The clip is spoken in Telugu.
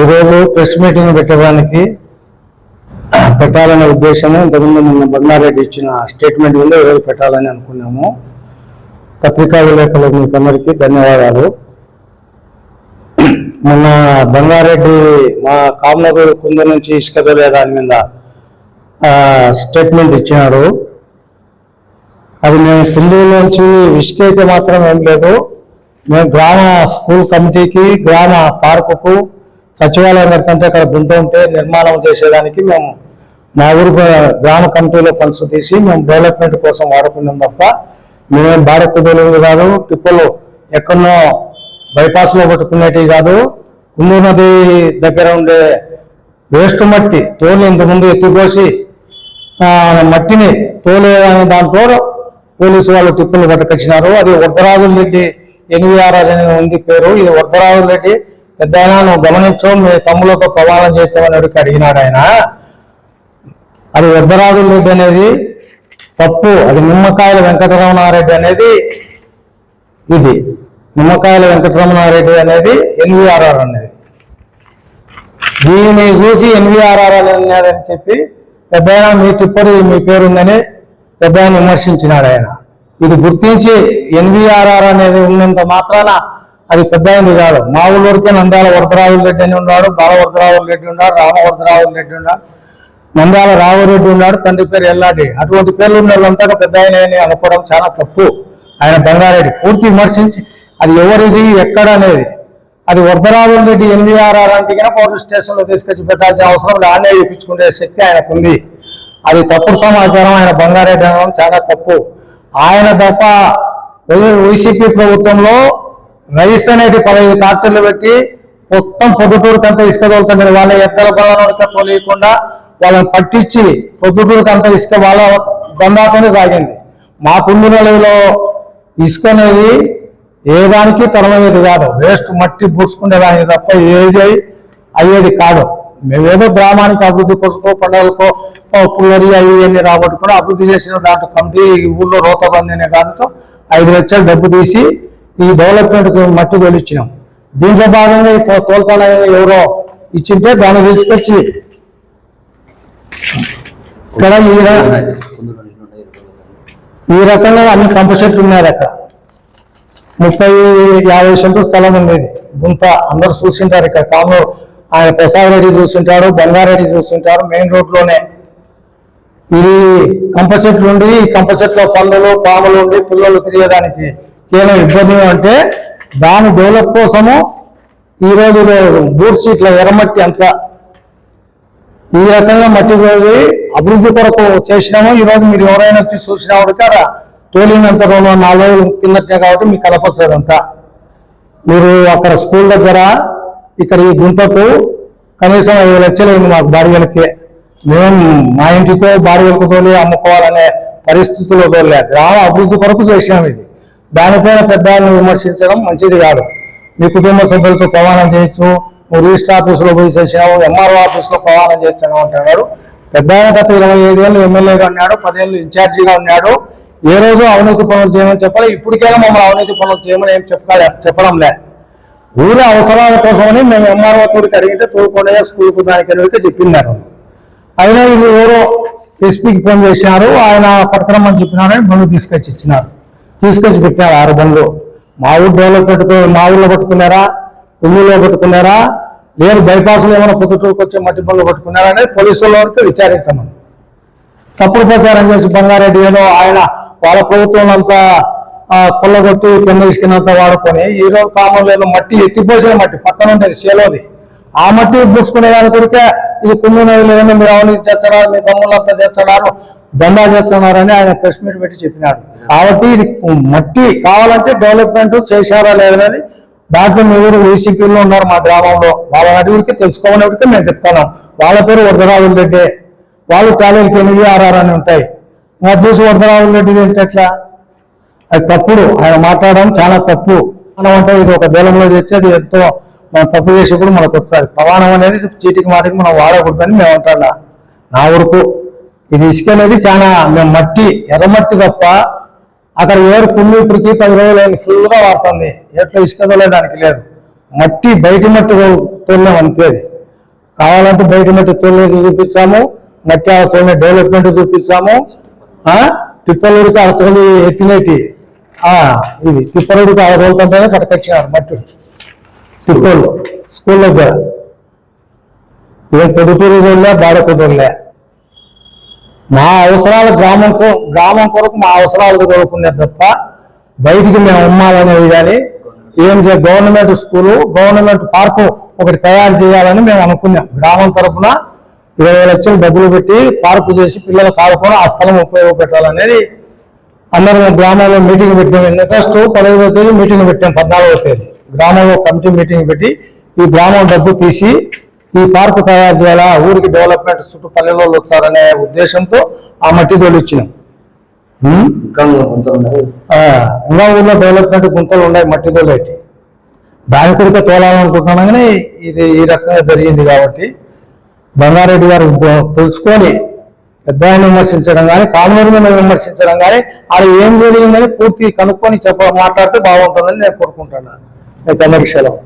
ఈరోజు ప్రెస్ మీటింగ్ పెట్టడానికి పెట్టాలనే ఉద్దేశము ఇంతకుముందు మొన్న బంగారెడ్డి ఇచ్చిన స్టేట్మెంట్ మీద ఈరోజు పెట్టాలని అనుకున్నాము. పత్రికా విలేకరులకు మీకు అందరికీ ధన్యవాదాలు. మొన్న బంగారెడ్డి మా కామనూరు కుంద నుంచి ఇసుక దొరే దాని మీద స్టేట్మెంట్ ఇచ్చినాడు. అది మేము కుందూరులోంచి ఇసుక అయితే మాత్రం ఏం లేదు. మేము గ్రామ స్కూల్ కమిటీకి గ్రామ పార్కుకు సచివాలయం పెడుతుంటే అక్కడ గుంత ఉంటే నిర్మాణం చేసేదానికి మేము మా ఊరు గ్రామ కమిటీలో ఫండ్స్ తీసి మేము డెవలప్మెంట్ కోసం వాడుకున్నాం తప్ప మేమేం బాడెక్కుదలేదు కాదు. టిప్పులు ఎక్కడో బైపాస్లో పట్టుకునేటివి కాదు. కుందూ నది దగ్గర ఉండే వేస్ట్ మట్టి తోలు ఇంతకుముందు ఎత్తిపోసి మట్టిని తోలే అనే దాంట్లో పోలీసు వాళ్ళు టిప్పులు పట్టుకొచ్చినారు. అది వరదరాజుల రెడ్డి ఎన్వీఆర్ అని ఉంది పేరు. ఇది వరదరాజుల రెడ్డి పెద్ద నువ్వు గమనించు మీ తమ్ములతో ప్రమాణం చేసామని అడిగి అడిగినాడు ఆయన? అది వరదరాజుల రెడ్డి అనేది తప్పు. అది నిమ్మకాయల వెంకటరమణారెడ్డి అనేది ఇది. నిమ్మకాయల వెంకటరమణారెడ్డి అనేది ఎన్విఆర్ఆర్ అనేది. దీనిని చూసి ఎన్విఆర్ఆర్ అనేదని చెప్పి పెద్ద మీ టిప్పరు మీ పేరుందని పెద్ద విమర్శించినాడు ఆయన. ఇది గుర్తించి ఎన్విఆర్ఆర్ అనేది ఉన్నంత మాత్రాన అది పెద్ద అయింది కాదు. మా ఊళ్ళూరికే నంద్యాల వరదరాజుల రెడ్డి అని ఉన్నాడు బాల వరదరాజుల రెడ్డి ఉన్నాడు రామ వరదరాజుల రెడ్డి ఉన్నాడు నంద్యాల రాఘవరెడ్డి ఉన్నాడు తండ్రి పేరు ఎల్లాడి అటువంటి పేర్లు ఉన్న వాళ్ళంతా పెద్ద ఆయన అని అనుకోవడం చాలా తప్పు. ఆయన బంగారెడ్డి. పూర్తి విమర్శించి అది ఎవరిది ఎక్కడ అనేది. అది వరదరావుల రెడ్డి ఎన్వీఆర్ఆర్ అంటే కనుక పోలీస్ స్టేషన్లో తీసుకొచ్చి పెట్టాల్సిన అవసరం లేదు. ఆనే ఇప్పించుకునే శక్తి ఆయనకు ఉంది అది తప్పుడు సమాచారం. ఆయన బంగారెడ్డి అనడం చాలా తప్పు. ఆయన తప్ప వైసీపీ ప్రభుత్వంలో రైస్ అనేది పదహైదు ట్రాక్టర్లు పెట్టి మొత్తం పొద్దుటూరుకంతా ఇసుక తోలుతుంది వాళ్ళ ఎద్దల బలంగా తోలియకుండా వాళ్ళని పట్టించి పొద్దుటూరుకంతా ఇసుక వాళ్ళ దందాతోనే సాగింది. మా కుండునలో ఇసుక అనేది ఏ దానికి తరమయ్యేది కాదు. వేస్ట్ మట్టి పూడ్చుకునేదానికి తప్ప ఏది అయ్యేది కాదు. మేమేదో గ్రామానికి అభివృద్ధి కోసుకో పండుగలకో పుల్లరి అవి ఇవన్నీ రాబట్టుకుని అభివృద్ధి చేసిన దాంట్లో కమిటీ ఊళ్ళో రోత బంది అనే దాంతో ఐదు లక్షలు డబ్బు తీసి ఈ డెవలప్మెంట్ మట్టి తోలిచ్చినాం. దీంట్లో భాగంగా ఈ తోలుతాన ఎవరో ఇచ్చింటే దాన్ని తీసుకొచ్చి ఇక్కడ ఈ రకంగా అన్ని కంప చెట్లు ఉన్నాయి అక్కడ. ముప్పై యాభై సెంటు స్థలం ఉండేది గుంత అందరూ చూసింటారు ఇక్కడ. కామూరు ఆయన ప్రసాద్ రెడ్డి చూసింటారు బంగారెడ్డి చూసింటారు మెయిన్ రోడ్లోనే. ఇది కంప చెట్లు ఉండి కంప చెట్ల పళ్ళలు పాములు ఉండి పిల్లలు తిరిగేదానికి కేవలం ఇబ్బంది అంటే దాని డెవలప్ కోసము ఈ రోజు బూట్స్ ఇట్లా ఎర్రమట్టి అంతా ఈ రకంగా మట్టి తోలి అభివృద్ధి కొరకు చేసినాము. ఈ రోజు మీరు ఎవరైనా వచ్చి చూసినా కూడా తోలినంత రెండు నాలుగు రోజులు కిందటే కాబట్టి మీకు కలపచ్చు అంతా. మీరు అక్కడ స్కూల్ దగ్గర ఇక్కడ ఈ గుంతకు కనీసం ఐదు లక్షలు అయింది మాకు బాడిగలకి మేము మా ఇంటికో బాడిగలకు తోలి అమ్ముకోవాలనే పరిస్థితుల్లో తోలే గ్రామ అభివృద్ధి కొరకు చేసినాం ఇది. దానిపైన పెద్దలను విమర్శించడం మంచిది కాదు. మీ కుటుంబ సభ్యులతో ప్రమాణం చేయొచ్చు నువ్వు రిజిస్టర్ ఆఫీసులో పోయి చేసావు ఎంఆర్ఓ ఆఫీసులో ప్రమాణం అని అంటున్నాడు. పెద్ద ఆయన గత ఇరవై ఐదేళ్ళు ఎమ్మెల్యేగా ఉన్నాడు పదేళ్ళు ఇన్ఛార్జిగా ఉన్నాడు. ఏ రోజు అవినీతి పనులు చేయమని చెప్పాలి ఇప్పటికైనా మమ్మల్ని అవినీతి పనులు చేయమని ఏం చెప్పాలి చెప్పడం లే. ఊరి అవసరాల కోసమని మేము ఎంఆర్ఓ తోడికి అడిగితే తోడుకొండయ్య స్కూల్కు దానికి అడిగితే చెప్పినారు. అయినా ఇది ఎవరో ఎస్పీకి ఫోన్ చేశారు ఆయన పట్టుకురమ్మని చెప్పినారని బండ్లు తీసుకొచ్చి ఇచ్చినారు. తీసుకొచ్చి పెట్టినారు ఆరు బండ్లు మా ఊళ్ళో పెట్టుకు మా ఊళ్ళో పట్టుకున్నారా? కుమ్ములో పట్టుకున్నారా? లేదు బైపాస్లో ఏమైనా పొద్దుటూరుకు వచ్చే మట్టి బండ్లు పట్టుకున్నారా అనేది పోలీసుల వరకు విచారిస్తాం తప్పుడు ప్రచారం చేసి బంగారెడ్డి ఏదో ఆయన వాళ్ళ ప్రభుత్వం అంతా కొల్లగొట్టి పెన్ను వాడుకొని ఈ రోజు కామన్లో మట్టి ఎత్తిపోసిన మట్టి పక్కన ఉండేది సేలోది. ఆ మట్టి పూసుకునే దాని కొరికే ఇది కుందు నదిలో ఏమో మీరు అవినీతి చేస్తున్నారు మీ తమ్ముళ్ళంతా చేస్తున్నారు దందా చేస్తున్నారని ఆయన ప్రెస్ మీట్ పెట్టి చెప్పినాడు కాబట్టి ఇది మట్టి కావాలంటే డెవలప్మెంట్ చేశారా లేదనేది దాంట్లో మీరు ఊరు ఉన్నారు మా గ్రామంలో. వాళ్ళ అడిగికి తెలుసుకోమని మేము చెప్తాను. వాళ్ళ పేరు వరదరాజుల రెడ్డి. వాళ్ళు టాలెంట్ ఎనిమిది ఆర్ఆర్ అని ఉంటాయి. మా చూసి వరదరాజుల రెడ్డి ఏంటట్లా అది తప్పుడు. ఆయన మాట్లాడడం చాలా తప్పు. మనం అంటే ఇది ఒక దేలంలో తెచ్చేది ఎంతో మనం తప్పు చేసేప్పుడు మనకు వస్తుంది. ప్రమాణం అనేది చీటికి మాటికి మనం వాడకూడదని మేము అంటాం. నా వరకు ఇది ఇసుక అనేది చాలా మేము మట్టి ఎర్రమట్టి తప్ప అక్కడ ఎవరు కుళ్ళు ఇప్పటికి పది రోజులు ఫుల్గా వాడుతుంది. ఎట్లా ఇసుక తోలే దానికి లేదు. మట్టి బయట మట్టి తోలినాం అంతేది కావాలంటే బయట మట్టి తోలినట్టు చూపించాము మట్టి ఆ తోలిన డెవలప్మెంట్ చూపించాము ఆ? తిప్పలుడికి ఆ తోలి ఎత్తినేటి ఇది తిప్పలుడికి ఆ తోలుతుంటేనే కట్టకొచ్చినారు మట్టి. తిప్పలు స్కూల్లో కూడా. ఏం పొదుటూరు తోలే మా అవసరాల గ్రామం గ్రామం కొరకు మా అవసరాలకు తోలుకునేది తప్ప బయటికి మేము అమ్మాలనేది కానీ ఏం గవర్నమెంట్ స్కూలు గవర్నమెంట్ పార్కు ఒకటి తయారు చేయాలని మేము అనుకున్నాం. గ్రామం తరఫున ఇరవై లక్షలు డబ్బులు పెట్టి పార్కు చేసి పిల్లలకు ఆడుకొని ఆ స్థలం ఉపయోగపెట్టాలనేది అందరం గ్రామంలో మీటింగ్ పెట్టాం. ఫస్ట్ పదహైదవ తేదీ మీటింగ్ పెట్టాం పద్నాలుగవ తేదీ. గ్రామంలో కమిటీ మీటింగ్ పెట్టి ఈ గ్రామం డబ్బు తీసి ఈ పార్కు తయారు చేయాలా ఊరికి డెవలప్మెంట్ చుట్టూ పల్లెల్లో వచ్చారనే ఉద్దేశంతో ఆ మట్టి తోలు ఇచ్చినాం? ఇంకా ఊళ్ళో డెవలప్మెంట్ గుంతలు ఉన్నాయి మట్టి తోలేటి దాని కొడుకు తోలాలనుకుంటున్నాం కానీ ఇది ఈ రకంగా జరిగింది కాబట్టి బంగారెడ్డి గారు తెలుసుకొని పెద్ద ఆయన విమర్శించడం కానీ కామనూరు మీద విమర్శించడం కానీ అది ఏం జరిగిందని పూర్తి కనుక్కొని చెప్ప మాట్లాడితే బాగుంటుందని నేను కోరుకుంటున్నాను. మీకు అందరికి సెలవు